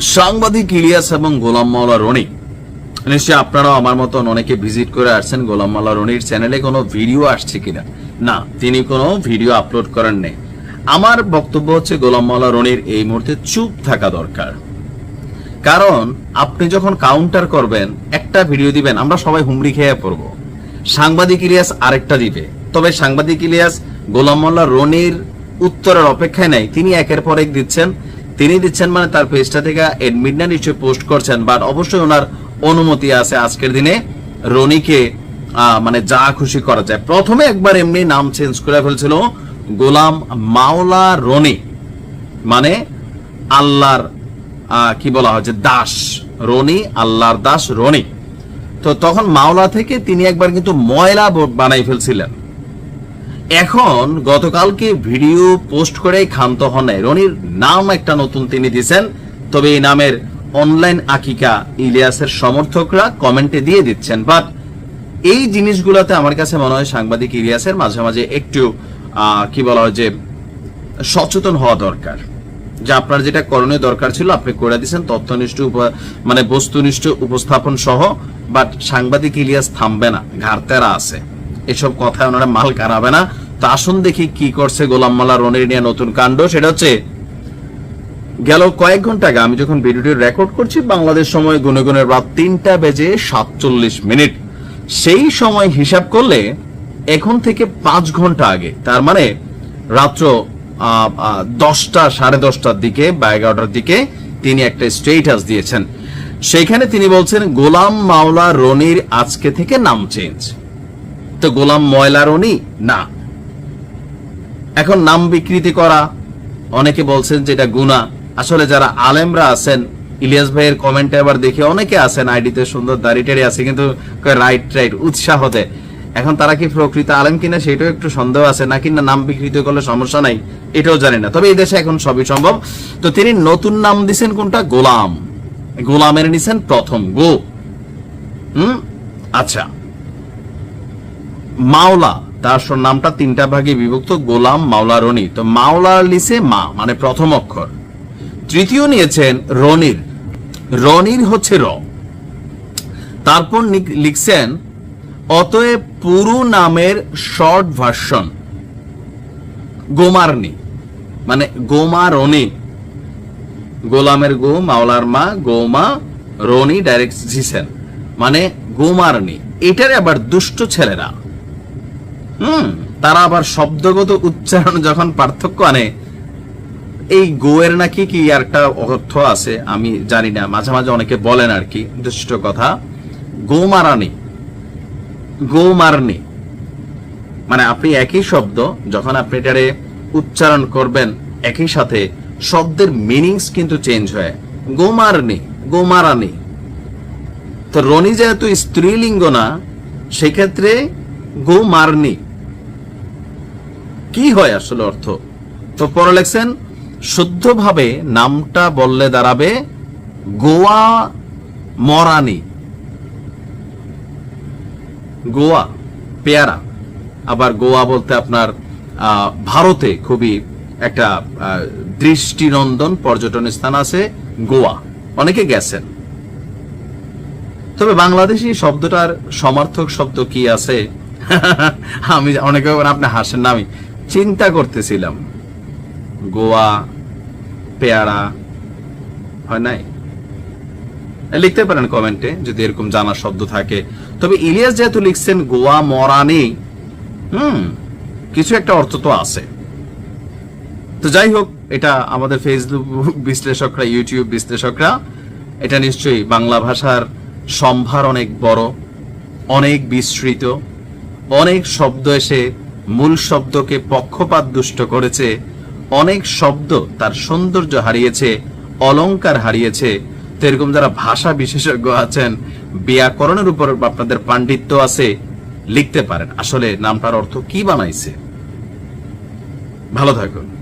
সাংবাদিক ইলিয়াস এবং গোলাম মাওলা রনি। নিশ্চয়ই আপনারাও আমার মতন অনেকে ভিজিট করে আসছেন গোলাম মাওলা রনির চ্যানেলে, কোনো ভিডিও আসছে কিনা? না, তিনি কোনো ভিডিও আপলোড করেন নেই। আমার বক্তব্য হচ্ছে গোলাম মাওলা রনির এই মুহূর্তে চুপ থাকা দরকার। কারণ আপনি যখন কাউন্টার করবেন, একটা ভিডিও দিবেন, আমরা সবাই হুমড়ি খেয়ে পড়ব। সাংবাদিক ইলিয়াস আরেকটা দিবে। তবে সাংবাদিক ইলিয়াস গোলাম মোল্লা রনির উত্তরের অপেক্ষায় নাই। তিনি একের পর এক দিচ্ছেন তিনি দিচ্ছেন মানে তার পেজটা থেকে এডমিট না নিশ্চয়ই পোস্ট করছেন বাট অবশ্যই ওনার অনুমতি আছে আজকের দিনে রনিকে মানে যা খুশি করা যায়। প্রথমে একবার এমনি নাম চেঞ্জ করে ফেলছিল গোলাম মাওলা রনি মানে আল্লাহর কি বলা হচ্ছে দাস রনি, আল্লাহর দাস রনি। তো তখন মাওলা থেকে তিনি একবার কিন্তু ময়লা বানাই ফেলছিলেন। এখন গতকালকে ভিডিও পোস্ট করে ক্ষান্ত হন রনির নাম একটা নতুন তিনি দিয়েছেন তবে এই নামের অনলাইন আকিকা ইলিয়াসের সমর্থকরা কমেন্টে দিয়ে দিচ্ছেন। বাট এই জিনিসগুলোতে আমার কাছে মনে হয় সাংবাদিক ইলিয়াসের মাঝে মাঝে একটু কি বলা হয় যে, সচেতন হওয়া দরকার। যে আপনার যেটা করণীয় দরকার ছিল, আপনি করে দিয়েছেন, তথ্যনিষ্ঠ মানে বস্তুনিষ্ঠ উপস্থাপন সহ বাট সাংবাদিক ইলিয়াস থামবে না ঘাড়তেরা আছে। এসব কথায় ওনারা মাল কারাবে না। তো আসুন দেখি কি করছে গোলাম মাল্লা রনির নিয়ে নতুন কাণ্ড। সেটা হচ্ছে, গেল কয়েক ঘণ্টা আগে আমি যখন ভিডিওটি রেকর্ড করছি, বাংলাদেশ সময় গুনে গুনে রাত তিনটা বেজে সাতচল্লিশ মিনিট। সেই সময় হিসাব করলে এখন থেকে পাঁচ ঘণ্টা আগে, তার মানে রাত্র দশটা, সাড়ে দশটার দিকে বা এগারোটার দিকে তিনি একটা স্টেটাস দিয়েছেন। সেইখানে তিনি বলছেন, গোলাম মাওলা রনির আজকে থেকে নাম চেঞ্জ তো গোলাম ময়লা রনি না। এখন নাম বিকৃতি করা, অনেকে বলছেন যেটা গুণা আসলে যারা আলেমরা আছেন, ইলিয়াস ভাইয়ের কমেন্টে আবার দেখি অনেকে আছেন আইডিতে সুন্দর দাড়ি আছে, কিন্তু রাইট রাইট, উৎসাহ দেয় এখন তারা কি প্রকৃত আলেম কিনা সেটাও একটু সন্দেহ আছে না নাম বিকৃতি করলে সমস্যা নাই? এটাও জানি না। তবে এই দেশে এখন সবই সম্ভব। তো তিনি নতুন নাম দিছেন কোনটা? গোলাম। গোলামের নিছেন প্রথম গো। হুম? আচ্ছা। মাওলা, তার নামটা তিনটা ভাগে বিভক্ত, গোলাম, মাওলা, রনি। তো মাওলার লিসে মা মানে প্রথম অক্ষর। তৃতীয় নিয়েছেন রনির। রনির হচ্ছে র। তারপর লিখছেন, অতএব পুরো নামের শর্ট ভার্সন গোমারনি মানে গোমা রনি গোলামের গো, মাওলার মা, গোমা, রনি ডাইরেক্ট মানে গোমারনি এটার আবার দুষ্ট ছেলেরা। হুম, তারা আবার শব্দগত উচ্চারণ যখন পার্থক্য আনে, এই গোয়ের নাকি কি একটা অর্থ আছে, আমি জানি না, মাঝে মাঝে অনেকে বলেন আর কি দুষ্ট কথা। গো মারানি গোমারানি। গোমারনি। মানে আপনি একই শব্দ, যখন আপনি এটারে উচ্চারণ করবেন একই সাথে, শব্দের মিনিংস কিন্তু চেঞ্জ হয়। গোমারনি, গোমারানি। তো রনি যেহেতু স্ত্রীলিঙ্গ না, সেক্ষেত্রে গো গোমারনি। কি হয় আসলে অর্থ? তো পরে লেখছেন, শুদ্ধভাবে নামটা বললে দাঁড়াবে গোয়া মরানি। গোয়া, পেয়ারা। আবার গোয়া বলতে আপনার ভারতে খুবই একটা দৃষ্টিনন্দন পর্যটন স্থান আছে গোয়া। অনেকে গেছেন। তবে বাংলাদেশি শব্দটার সমার্থক শব্দ কি আছে? আমি অনেকে আপনি হাসেন না, আমি চিন্তা করতেছিলাম। গোয়া, পেয়ারা, হয় নাই? লিখতে পারেন কমেন্টে, যদি এরকম জানার শব্দ থাকে। তবে ইলিয়াস যেহেতু লিখছেন, গোয়া মরানি হুম, কিছু একটা অর্থ তো আছে। তো যাই হোক, এটা আমাদের ফেসবুক বিশ্লেষকরা ইউটিউব বিশ্লেষকরা, এটা নিশ্চয়ই বাংলা ভাষার সম্ভার অনেক বড়, অনেক বিস্তৃত, অনেক শব্দ এসে মূল শব্দকে পক্ষপাত দুষ্ট করেছে, অনেক শব্দ তার সৌন্দর্য হারিয়েছে অলংকার হারিয়েছে। তো এরকম যারা ভাষা বিশেষজ্ঞ আছেন, ব্যাকরণের উপর আপনাদের পাণ্ডিত্য আছে, লিখতে পারেন। আসলে নামটার অর্থ কি বানাইছে? ভালো থাকুন।